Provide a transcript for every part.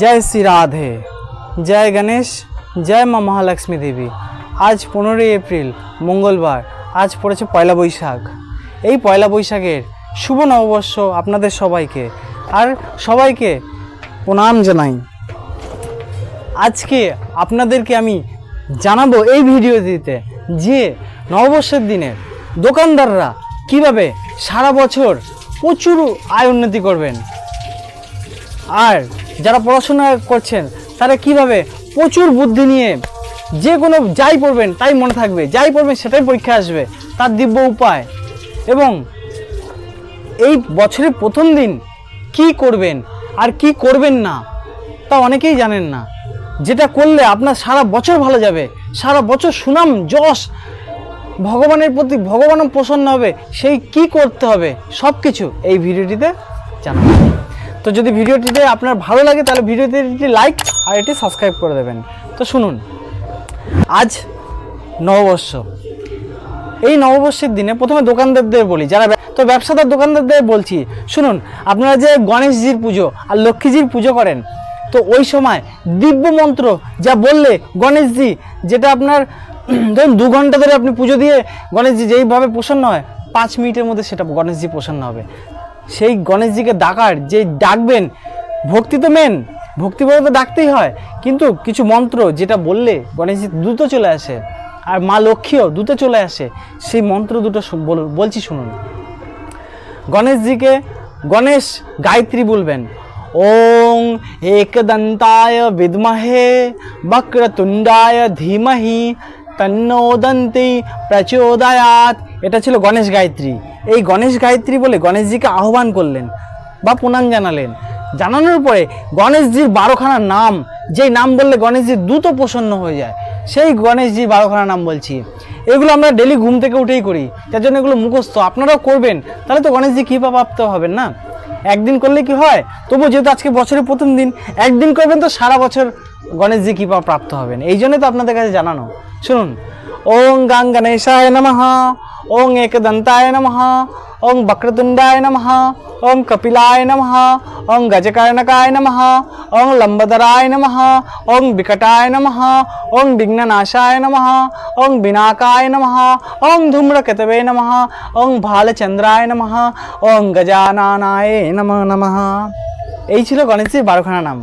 জয় শ্রী রাধে। জয় গণেশ, জয় মা মহালক্ষ্মী দেবী। আজ পনেরোই এপ্রিল, মঙ্গলবার। আজ পড়েছে পয়লা বৈশাখ। এই পয়লা বৈশাখের শুভ নববর্ষ আপনাদের সবাইকে। আর সবাইকে প্রণাম জানাই। আজকে আপনাদেরকে আমি জানাব এই ভিডিওটিতে যে নববর্ষের দিনে দোকানদাররা কীভাবে সারা বছর প্রচুর আয় উন্নতি করবেন। আর যারা পড়াশোনা করছেন, তারা কীভাবে প্রচুর বুদ্ধি নিয়ে যে কোনো যাই পড়বেন, তাই মনে থাকবে। যাই পড়বেন, সেটাই পরীক্ষা আসবে। তার দিব্য উপায়। এবং এই বছরের প্রথম দিন কি করবেন আর কি করবেন না, তা অনেকেই জানেন না। যেটা করলে আপনার সারা বছর ভালো যাবে। সারা বছর সুনাম, যশ, ভগবানের প্রতি ভগবান প্রসন্ন হবে। সেই কি করতে হবে সব কিছু এই ভিডিওটিতে জানাব। তো যদি ভিডিওটিতে আপনার ভালো লাগে, তাহলে ভিডিওতে একটি লাইক আর এটি সাবস্ক্রাইব করে দেবেন। তো শুনুন, আজ নববর্ষ। এই নববর্ষের দিনে প্রথমে দোকানদারদের বলি, যারা তো ব্যবসাদার দোকানদারদের বলছি, শুনুন, আপনারা যে গণেশজির পুজো আর লক্ষ্মীজির পুজো করেন, তো ওই সময় দিব্য মন্ত্র যা বললে গণেশজি, যেটা আপনার, ধরুন, দু ঘণ্টা ধরে আপনি পুজো দিয়ে গণেশজি যেইভাবে প্রসন্ন হয়, পাঁচ মিনিটের মধ্যে সেটা গণেশজি প্রসন্ন হবে। সেই গণেশজিকে ডাকার যে ডাকবেন, ভক্তি তো মেন ভক্তি বলে তো ডাকতেই হয়। কিন্তু কিছু মন্ত্র যেটা বললে গণেশজি দ্রুত চলে আসে, আর মা লক্ষ্মীও দ্রুত চলে আসে, সেই মন্ত্র দুটো বলছি শুনুন। গণেশজিকে গণেশ গায়ত্রী বলবেন, ওং একদন্তায় বিদ্মহে বক্রতুণ্ডায় ধীমহি, তন্নোদন্তি প্রচোদয়াত এটা ছিল গণেশ গায়ত্রী। এই গণেশ গায়ত্রী বলে গণেশজিকে আহ্বান করলেন বা প্রণাম জানালেন। জানানোর পরে গণেশজির বারোখানা নাম, যেই নাম বললে গণেশজি দ্রুত প্রসন্ন হয়ে যায়, সেই গণেশজির বারোখানা নাম বলছি। এগুলো আমরা ডেলি ঘুম থেকে উঠেই করি, তার জন্য এগুলো মুখস্থ। আপনারাও করবেন, তাহলে তো গণেশজি কৃপা প্রাপ্ত হবেন না। একদিন করলে কি হয়? তবু যেহেতু আজকে বছরের প্রথম দিন, একদিন করবেন তো সারা বছর গণেশজি কৃপা প্রাপ্ত হবেন। এই জন্য তো আপনাদের কাছে জানানো। শুনুন ওং গাং গণেশায় নমঃ ওং একদন্তায় নমঃ ওং বক্রতুণ্ডায় নমঃ ওং কপিলায় নমঃ ওং গজকর্ণকায় নমঃ ওং লম্বদরায় নমঃ ওং বিকটায় নমঃ ওং বিঘ্ননাশায় নমঃ ওং বিনাকায় নমঃ ওং ধূম্রকেতবে নমঃ ওং ভালচন্দ্রায় নমঃ ওং গজানানায় নমঃ নমঃ এই ছিল গণেশজির বারোখানা নাম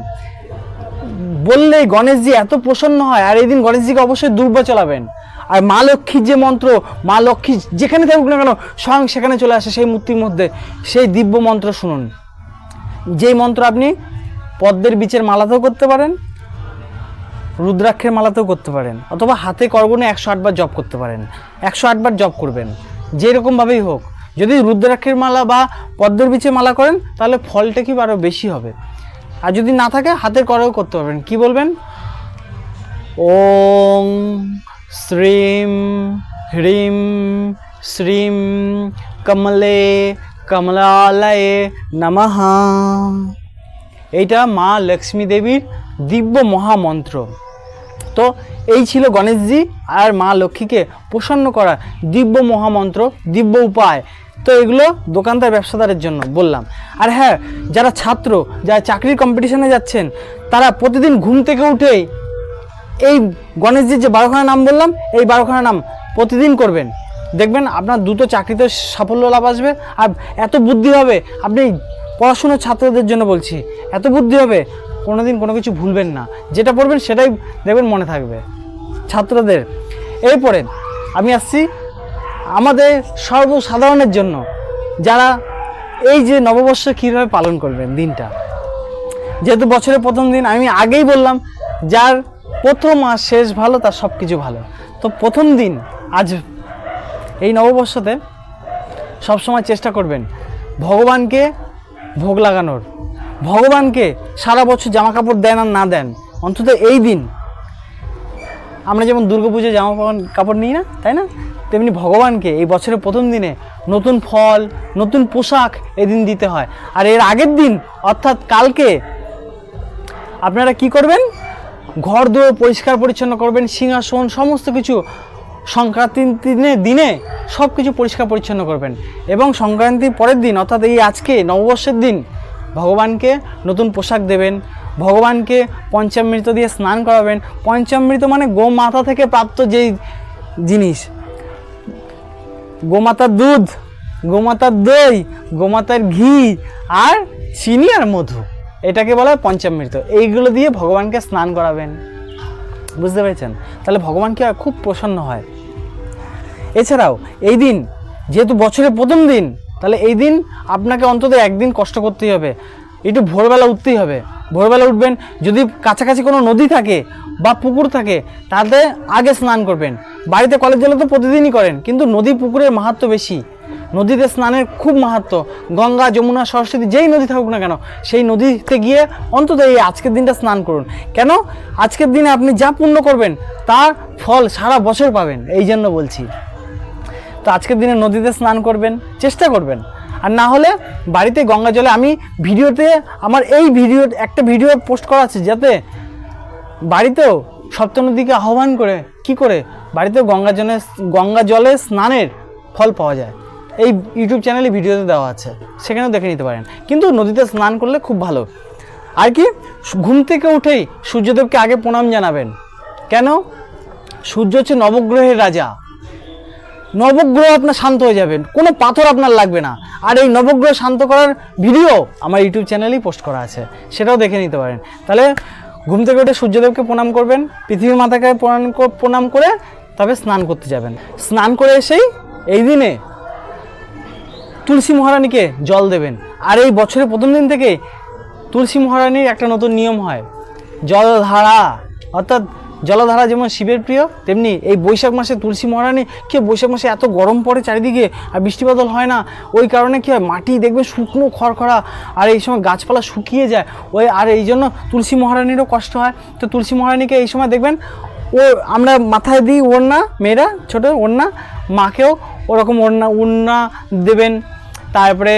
বললে গণেশজি এত প্রসন্ন হয় আর এই দিন গণেশজিকে অবশ্যই দুর্বা চলাবেন আর মা লক্ষ্মীর যে মন্ত্র, মা লক্ষ্মী যেখানে থাকুক না কেন, স্বয়ং সেখানে চলে আসে সেই মূর্তির মধ্যে। সেই দিব্য মন্ত্র শুনুন। যেই মন্ত্র আপনি পদ্মের বীচের মালাতেও করতে পারেন, রুদ্রাক্ষের মালাতেও করতে পারেন, অথবা হাতে করবনে একশো আটবার জপ করতে পারেন, একশো আটবার জপ করবেন। যেরকমভাবেই হোক, যদি রুদ্রাক্ষের মালা বা পদ্মের বীচের মালা করেন, তাহলে ফলটা কি আরও বেশি হবে। আর যদি না থাকে, হাতের করেও করতে পারবেন। কি বলবেন? ওং শ্রীম হ্রিম শ্রীম কমলে কমলালয়ে নমঃ। এইটা মা লক্ষ্মী দেবীর দিব্য মহামন্ত্র। তো এই ছিল গণেশজি আর মা লক্ষ্মীকে প্রসন্ন করা দিব্য মহামন্ত্র, দিব্য উপায়। তো এগুলো দোকানদার ব্যবসাদারের জন্য বললাম। আর হ্যাঁ যারা ছাত্র, যারা চাকরির কম্পিটিশনে যাচ্ছেন, তারা প্রতিদিন ঘুম থেকে উঠেই এই গণেশজির যে বারোখানা নাম বললাম, এই বারোখানা নাম প্রতিদিন করবেন। দেখবেন আপনার দ্রুত চাকরিতে সাফল্য লাভ আসবে। আর এত বুদ্ধি হবে, আপনি পড়াশুনোর ছাত্রদের জন্য বলছি, এত বুদ্ধি হবে কোনো দিন কোনো কিছু ভুলবেন না। যেটা পড়বেন সেটাই দেখবেন মনে থাকবে। ছাত্রদের, এরপরে আমি আসছি আমাদের সর্বসাধারণের জন্য, যারা এই যে নববর্ষ কীভাবে পালন করবেন দিনটা। যেহেতু বছরের প্রথম দিন, আমি আগেই বললাম, যার প্রথম মাস শেষ ভালো, তার সব কিছু ভালো। তো প্রথম দিন, আজ এই নববর্ষতে সবসময় চেষ্টা করবেন ভগবানকে ভোগ লাগানোর। ভগবানকে সারা বছর জামা কাপড় দেন আর না দেন, অন্তত এই দিন। আমরা যেমন দুর্গা দুর্গাপুজোয় জামা কাপড় নিই না, তাই না? তেমনি ভগবানকে এই বছরের প্রথম দিনে নতুন ফল, নতুন পোশাক এদিন দিতে হয়। আর এর আগের দিন, অর্থাৎ কালকে, আপনারা কি করবেন? ঘর দুয়ার পরিষ্কার পরিচ্ছন্ন করবেন, সিংহাসন, সমস্ত কিছু সংক্রান্তির দিনে দিনে সব কিছু পরিষ্কার পরিচ্ছন্ন করবেন। এবং সংক্রান্তির পরের দিন, অর্থাৎ এই আজকে নববর্ষের দিন, ভগবানকে নতুন পোশাক দেবেন, ভগবানকে পঞ্চামৃত দিয়ে স্নান করাবেন। পঞ্চামৃত মানে গোমাতা থেকে প্রাপ্ত যেই জিনিস। গোমাতার দুধ, গোমাতার দই, গোমাতার ঘি আর চিনি আর মধু। এটাকে বলা হয় পঞ্চামৃত। এইগুলো দিয়ে ভগবানকে স্নান করাবেন। বুঝতে পেরেছেন? তাহলে ভগবানকে খুব প্রসন্ন হয়। এছাড়াও, এই দিন যেহেতু বছরের প্রথম দিন, তাহলে এই দিন আপনাকে অন্তত একদিন কষ্ট করতেই হবে। একটু ভোরবেলা উঠতেই হবে। ভোরবেলা উঠবেন, যদি কাছাকাছি কোনো নদী থাকে বা পুকুর থাকে, তাতে আগে স্নান করবেন। বাড়িতে কলেজ জলে তো প্রতিদিনই করেন, কিন্তু নদী পুকুরের মাহাত্ম বেশি। নদীতে স্নানের খুব মাহাত্ম। গঙ্গা, যমুনা, সরস্বতী যেই নদী থাকুক না কেন, সেই নদীতে গিয়ে অন্তত এই আজকের দিনটা স্নান করুন। কেন? আজকের দিনে আপনি যা পুণ্য করবেন, তার ফল সারা বছর পাবেন, এই জন্য বলছি। তো আজকের দিনে নদীতে স্নান করবেন, চেষ্টা করবেন। আর না হলে বাড়িতে গঙ্গা জলে, আমি ভিডিওতে, আমার এই ভিডিও, একটা ভিডিও পোস্ট করা আছে যাতে বাড়িতেও সপ্ত নদীকে আহ্বান করে, কি করে? বাড়িতেও গঙ্গা জলে গঙ্গা জলে স্নানের ফল পাওয়া যায়। এই ইউটিউব চ্যানেলে ভিডিওতে দেওয়া আছে, সেখানেও দেখে নিতে পারেন। কিন্তু নদীতে স্নান করলে খুব ভালো। আর কি, ঘুম থেকে উঠেই সূর্যদেবকে আগে প্রণাম জানাবেন। কেন? সূর্য হচ্ছে নবগ্রহের রাজা। নবগ্রহ আপনার শান্ত হয়ে যাবেন, কোনো পাথর আপনার লাগবে না। আর এই নবগ্রহ শান্ত করার ভিডিও আমার ইউটিউব চ্যানেলেই পোস্ট করা আছে, সেটাও দেখে নিতে পারেন। তাহলে ঘুম থেকে উঠে সূর্যদেবকে প্রণাম করবেন, পৃথিবীর মাতাকে প্রণাম প্রণাম করে তবে স্নান করতে যাবেন। স্নান করে এসেই এই দিনে তুলসী মহারানীকে জল দেবেন। আর এই বছরের প্রথম দিন থেকে তুলসী মহারানীর একটা নতুন নিয়ম হয়। জলধারা, অর্থাৎ জলধারা যেমন শিবের প্রিয়, তেমনি এই বৈশাখ মাসে তুলসী মহারানী, কি বৈশাখ মাসে এত গরম পড়ে চারিদিকে আর বৃষ্টি বাদল হয় না। ওই কারণে কি হয়, মাটি দেখবে শুকনো, খড়খড়া, আর এই সময় গাছপালা শুকিয়ে যায়। ওই, আর এই জন্য তুলসী মহারানীরও কষ্ট হয়। তো তুলসী মহারানীকে এই সময় দেখবেন, ও, আমরা মাথায় দিই ওড়না, মেয়েরা, ছোট ওড়না, মাকেও ওরকম ওড়না ওড়না দেবেন। তারপরে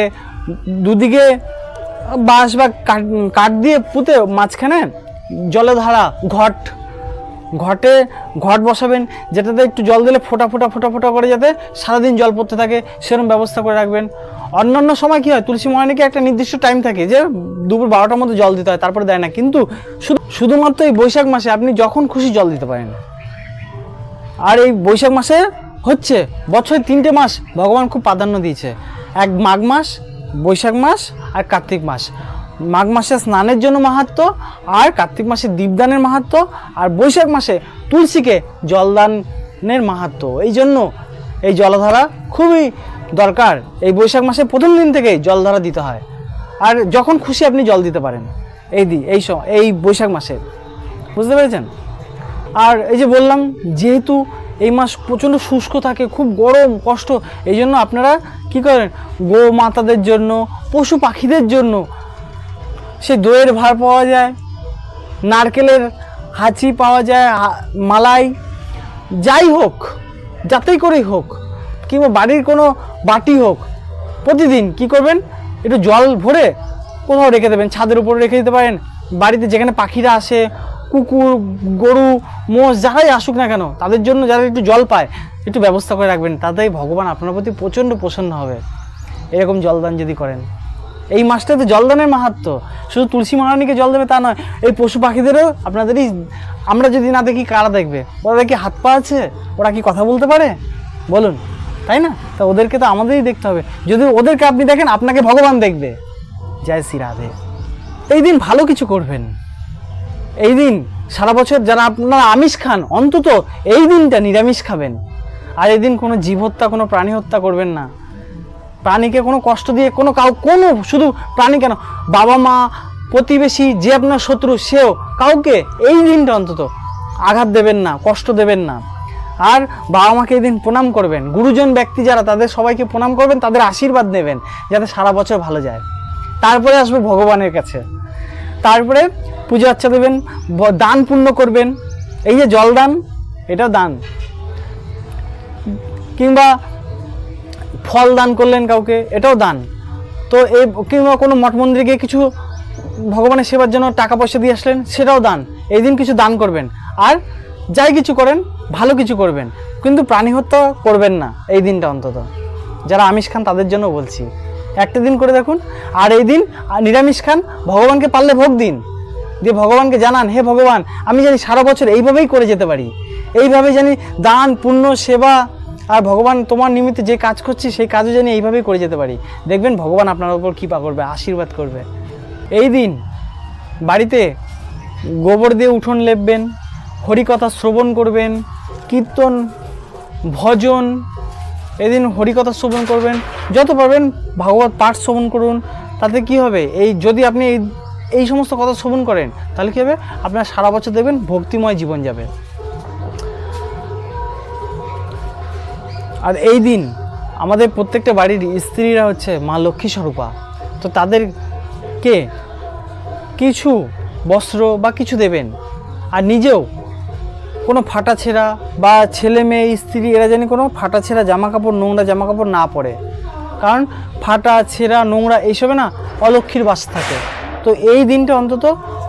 দুদিকে বাঁশ বা কাঠ কাঠ দিয়ে পুঁতে মাঝখানে জলধারা ঘট, ঘটে ঘট বসাবেন, যেটাতে একটু জল দিলে ফোটা ফোটা ফোটা ফোটা করে যাতে সারাদিন জল পড়তে থাকে, সেরকম ব্যবস্থা করে রাখবেন। অন্যান্য সময় কী হয়, তুলসী মহারানীকে একটা নির্দিষ্ট টাইম থাকে যে দুপুর বারোটার মধ্যে জল দিতে হয়, তারপরে দেয় না। কিন্তু শুধু, শুধুমাত্র এই বৈশাখ মাসে আপনি যখন খুশি জল দিতে পারেন। আর এই বৈশাখ মাসে হচ্ছে, বছরে তিনটে মাস ভগবান খুব প্রাধান্য দিয়েছে। এক মাঘ মাস, বৈশাখ মাস, আর কার্তিক মাস। মাঘ মাসে স্নানের জন্য মাহাত্ম, আর কার্তিক মাসে দীপদানের মাহাত্ম, আর বৈশাখ মাসে তুলসীকে জলদানের মাহাত্ম। এই জন্য এই জলধারা খুবই দরকার। এই বৈশাখ মাসে প্রথম দিন থেকেই জলধারা দিতে হয়। আর যখন খুশি আপনি জল দিতে পারেন। এই দি, এই এই বৈশাখ মাসে। বুঝতে পেরেছেন? আর এই যে বললাম, যেহেতু এই মাস প্রচণ্ড শুষ্ক থাকে, খুব গরম, কষ্ট। এই জন্য আপনারা কি করেন? গো মাতাদের জন্য, পশু পাখিদের জন্য সে দইয়ের ভার পাওয়া যায়, নারকেলের হাঁচি পাওয়া যায় মালাই, যাই হোক, যাতেই করেই হোক, কিংবা বাড়ির কোনো বাটি হোক, প্রতিদিন কি করবেন? একটু জল ভরে কোথাও রেখে দেবেন, ছাদের উপরে রেখে দিতে পারেন। বাড়িতে যেখানে পাখিরা আসে কুকুর, গরু, মোষ যারাই আসুক না কেন, তাদের জন্য যারা একটু জল পায়, একটু ব্যবস্থা করে রাখবেন, তাতেই ভগবান আপনার প্রতি প্রচণ্ড প্রসন্ন হবে। এরকম জলদান যদি করেন। এই মাসটা তো জলদানের মাহাত্ম, শুধু তুলসী মহারানীকে জল দেবে তা নয়, এই পশু পাখিদেরও আপনাদেরই, আমরা যদি না দেখি, কারা দেখবে? ওরা কি হাত পা আছে, ওরা কি কথা বলতে পারে? বলুন, তাই না? তা ওদেরকে তো আমাদেরই দেখতে হবে। যদি ওদেরকে আপনি দেখেন, আপনাকে ভগবান দেখবে। জয় শ্রী রাধে। এই দিন ভালো কিছু করবেন। এই দিন সারা বছর যারা আপনারা আমিষ খান, অন্তত এই দিনটা নিরামিষ খাবেন। আর এই দিন কোনো জীব হত্যা, কোনো প্রাণী হত্যা করবেন না। প্রাণীকে কোনো কষ্ট দিয়ে কোনো কাউ, কোনো শুধু প্রাণী কেন, বাবা মা, প্রতিবেশী, যে আপনার শত্রু, সেও কাউকে এই দিনটা অন্তত আঘাত দেবেন না, কষ্ট দেবেন না। আর বাবা মাকে এই দিন প্রণাম করবেন। গুরুজন ব্যক্তি যারা, তাদের সবাইকে প্রণাম করবেন, তাদের আশীর্বাদ নেবেন, যাতে সারা বছর ভালো যায়। তারপরে আসবে ভগবানের কাছে। তারপরে পুজো আচ্ছা দেবেন দান পুণ্য করবেন। এই যে জলদান এটা দান। কিংবা ফল দান করলেন কাউকে, এটাও দান। তো এই কিংবা কোনো মঠ মন্দিরে গিয়ে কিছু ভগবানের সেবার জন্য টাকা পয়সা দিয়ে আসলেন, সেটাও দান। এই দিন কিছু দান করবেন। আর যাই কিছু করেন, ভালো কিছু করবেন। কিন্তু প্রাণী হত্যা করবেন না এই দিনটা অন্তত। যারা আমিষ খান, তাদের জন্য বলছি। একটা দিন করে দেখুন। আর এই দিন নিরামিষ খান, ভগবানকে পারলে ভোগ দিন। দিয়ে ভগবানকে জানান, হে ভগবান, আমি জানি সারা বছর এইভাবেই করে যেতে পারি। এইভাবে জানি দান, পুণ্য, সেবা, আর ভগবান তোমার নিমিত্তে যে কাজ করছি, সেই কাজও জানি এইভাবেই করে যেতে পারি। দেখবেন ভগবান আপনার উপর কৃপা করবে, আশীর্বাদ করবে। এই দিন বাড়িতে গোবর দিয়ে উঠোন লেপবেন, হরিকথা শ্রবণ করবেন, কীর্তন, ভজন এদিন হরিকথা শ্রবণ করবেন, যত পারবেন ভাগবত পাঠ শ্রবণ করুন, তাতে কি হবে? এই যদি আপনি এই এই সমস্ত কথা শ্রবণ করেন, তাহলে কী হবে? আপনার সারা বছর দেখবেন ভক্তিময় জীবন যাবে। আর এই দিন আমাদের প্রত্যেকটা বাড়ির স্ত্রীরা হচ্ছে মা লক্ষ্মী স্বরূপা তো তাদেরকে কিছু বস্ত্র বা কিছু দেবেন, আর নিজেও কোনো ফাটা ছেঁড়া বা ছেলে মেয়ে, স্ত্রী, এরা যেন কোনো ফাটা ছেঁড়া জামা কাপড় নোংরা জামা কাপড় না পরে। কারণ ফাটা, ছেঁড়া, নোংরা এইসবে না অলক্ষীর বাস থাকে। তো এই দিনটা অন্তত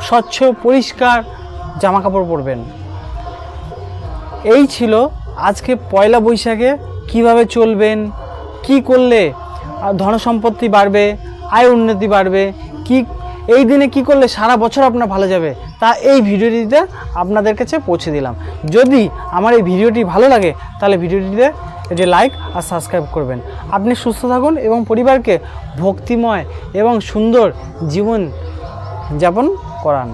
স্বচ্ছ, পরিষ্কার জামা কাপড় পরবেন। এই ছিল আজকে পয়লা বৈশাখে কীভাবে চলবেন, কি করলে ধনসম্পত্তি বাড়বে, আয় উন্নতি বাড়বে, কি, এই দিনে কি করলে সারা বছর আপনার ভালো যাবে তা এই ভিডিওটিতে আপনাদের কাছে পৌঁছে দিলাম। যদি আমার এই ভিডিওটি ভালো লাগে, তাহলে ভিডিওটিতে এটি লাইক আর সাবস্ক্রাইব করবেন। আপনি সুস্থ থাকুন এবং পরিবারকে ভক্তিময় এবং সুন্দর জীবন যাপন করান।